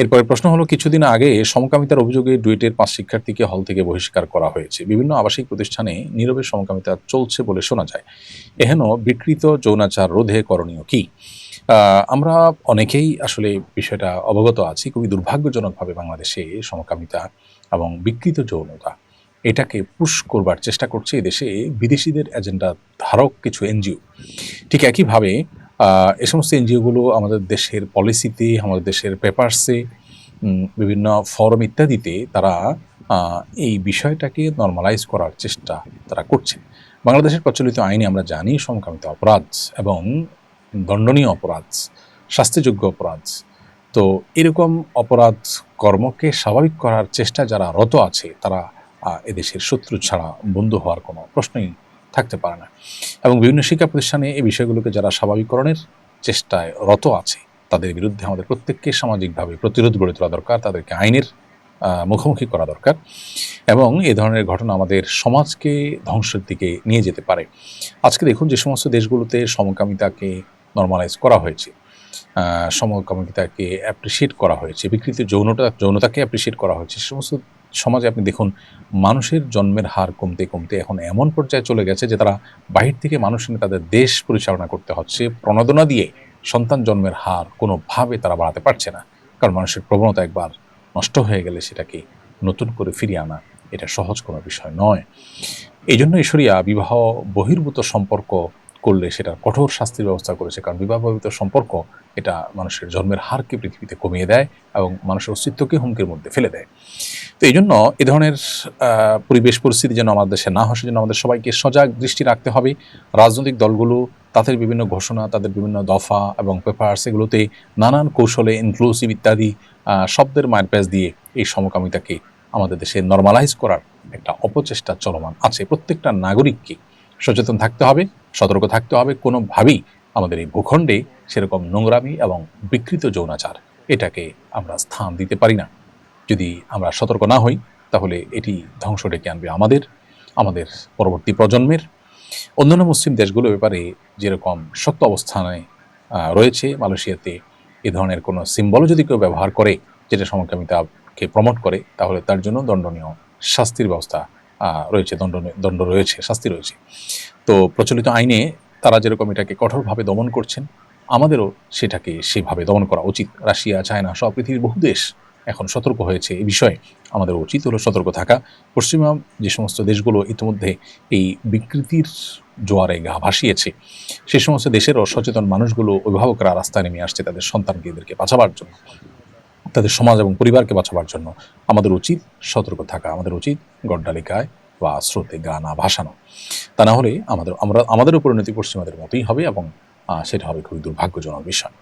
এরপরে প্রশ্ন হলো, কিছুদিন আগে সমকামিতার অভিযোগে ডুয়েটের পাঁচ শিক্ষার্থীকে হল থেকে বহিষ্কার করা হয়েছে। বিভিন্ন আবাসিক প্রতিষ্ঠানে নীরবে সমকামিতা চলছে বলে শোনা যায়। এহেন বিকৃত যৌনাচার রোধে করণীয় কি? আমরা অনেকেই আসলে বিষয়টা অবগত আছি, খুবই দুর্ভাগ্যজনকভাবে বাংলাদেশে সমকামিতা এবং বিকৃত যৌনতা, এটাকে পুশ করবার চেষ্টা করছে এদেশে বিদেশিদের এজেন্ডা ধারক কিছু এনজিও। ঠিক একইভাবে এ সমস্ত এনজিওগুলো আমাদের দেশের পলিসিতে আমাদের দেশের পেপারসে বিভিন্ন ফরম ইত্যাদিতে তারা এই বিষয়টাকে নর্মালাইজ করার চেষ্টা তারা করছে। বাংলাদেশের প্রচলিত আইনে আমরা জানি সমকামিতা অপরাধ এবং দণ্ডনীয় অপরাধ, শাস্তিযোগ্য অপরাধ। তো এরকম অপরাধ কর্মকে স্বাভাবিক করার চেষ্টা যারা রত আছে, তারা এদেশের শত্রু ছাড়া বন্ধু হওয়ার কোনো প্রশ্নই থাকতে পারে না। এবং বিভিন্ন শিক্ষা প্রতিষ্ঠানে এই বিষয়গুলোকে যারা স্বাভাবিককরণের চেষ্টায় রত আছে, তাদের বিরুদ্ধে আমাদের প্রত্যেককে সামাজিকভাবে প্রতিরোধ গড়ে তোলা দরকার, তাদেরকে আইনের মুখোমুখি করা দরকার এবং এ ধরনের ঘটনা আমাদের সমাজকে ধ্বংসের দিকে নিয়ে যেতে পারে। আজকে দেখুন যে সমস্ত দেশগুলোতে সমকামিতাকে নর্মালাইজ করা হয়েছে সমকামিতাকে অ্যাপ্রিসিয়েট করা হয়েছে, বিকৃত যৌনতা, যৌনতাকে অ্যাপ্রিসিয়েট করা হয়েছে সমস্ত সমাজে আপনি দেখুন, মানুষের জন্মের হার কমতে কমতে এখন এমন পর্যায়ে চলে গেছে যে তারা বাহির থেকে মানুষ এনে তাদের দেশ পরিচালনা করতে হচ্ছে। প্রণোদনা দিয়ে সন্তান জন্মের হার কোনোভাবে তারা বাড়াতে পারছে না। কারণ মানুষের প্রবণতা একবার নষ্ট হয়ে গেলে সেটাকে নতুন করে ফিরিয়ে আনা এটা সহজ কোনো বিষয় নয়। এই জন্য ঈশ্বরিয়া বিবাহ বহির্ভূত সম্পর্ক করলে সেটা কঠোর শাস্তির ব্যবস্থা করেছে। কারণ বিবাহ বহির্ভূত সম্পর্ক এটা মানুষের জন্মের হারকে পৃথিবীতে কমিয়ে দেয় এবং মানুষের অস্তিত্বকে হুমকির মধ্যে ফেলে দেয়। তো এই জন্য এ ধরনের পরিবেশ পরিস্থিতি যেন আমাদের দেশে না হয়, সেজন্য আমাদের সবাইকে সজাগ দৃষ্টি রাখতে হবে। রাজনৈতিক দলগুলো তাদের বিভিন্ন ঘোষণা, তাদের বিভিন্ন দফা এবং পেপারস এগুলোতে নানান কৌশলে ইনক্লুসিভ ইত্যাদি শব্দের মায়ের প্যাচ দিয়ে এই সমকামিতাকে আমাদের দেশে নর্মালাইজ করার একটা অপচেষ্টা চলমান আছে। প্রত্যেকটা নাগরিককে সচেতন থাকতে হবে, সতর্ক থাকতে হবে। কোনোভাবেই আমাদের এই ভূখণ্ডে সেরকম নোংরামি এবং বিকৃত যৌনাচার এটাকে আমরা স্থান দিতে পারি না। যদি আমরা সতর্ক না হই, তাহলে এটি ধ্বংস ডেকে আনবে আমাদের আমাদের পরবর্তী প্রজন্মের। অন্যান্য মুসলিম দেশগুলো ব্যাপারে যেরকম শক্ত অবস্থানে রয়েছে, মালয়েশিয়াতে এ ধরনের কোনো সিম্বলও যদি কেউ ব্যবহার করে, যেটা সমকামিতাকে প্রমোট করে, তাহলে তার জন্য দণ্ডনীয় শাস্তির ব্যবস্থা রয়েছে, দণ্ড দণ্ড রয়েছে, শাস্তি রয়েছে। তো প্রচলিত আইনে তারা যেরকম এটাকে কঠোরভাবে দমন করছেন, আমাদেরও সেটাকে সেভাবে দমন করা উচিত। রাশিয়া, চায়না সব পৃথিবীর বহু দেশ এখন সতর্ক হয়েছে এই বিষয়ে। আমাদের উচিত হলো সতর্ক থাকা। পশ্চিমা যে সমস্ত দেশগুলো ইতিমধ্যে এই বিকৃতির জোয়ারে গা ভাসিয়েছে, সে সমস্ত দেশের সচেতন মানুষগুলো অভিভাবকরা রাস্তায় নেমে আসছে তাদের সন্তানকে এদেরকে বাঁচাবার জন্য, তাদের সমাজ এবং পরিবারকে বাঁচাবার জন্য। আমাদের উচিত সতর্ক থাকা, আমাদের উচিত গড্ডালিকায় বা স্রোতে গা না ভাসানো। তা না হলে আমাদের, আমরা, আমাদের উপর পরিণতি পশ্চিমাদের মতোই হবে এবং সেটা হবে খুবই দুর্ভাগ্যজনক বিষয়।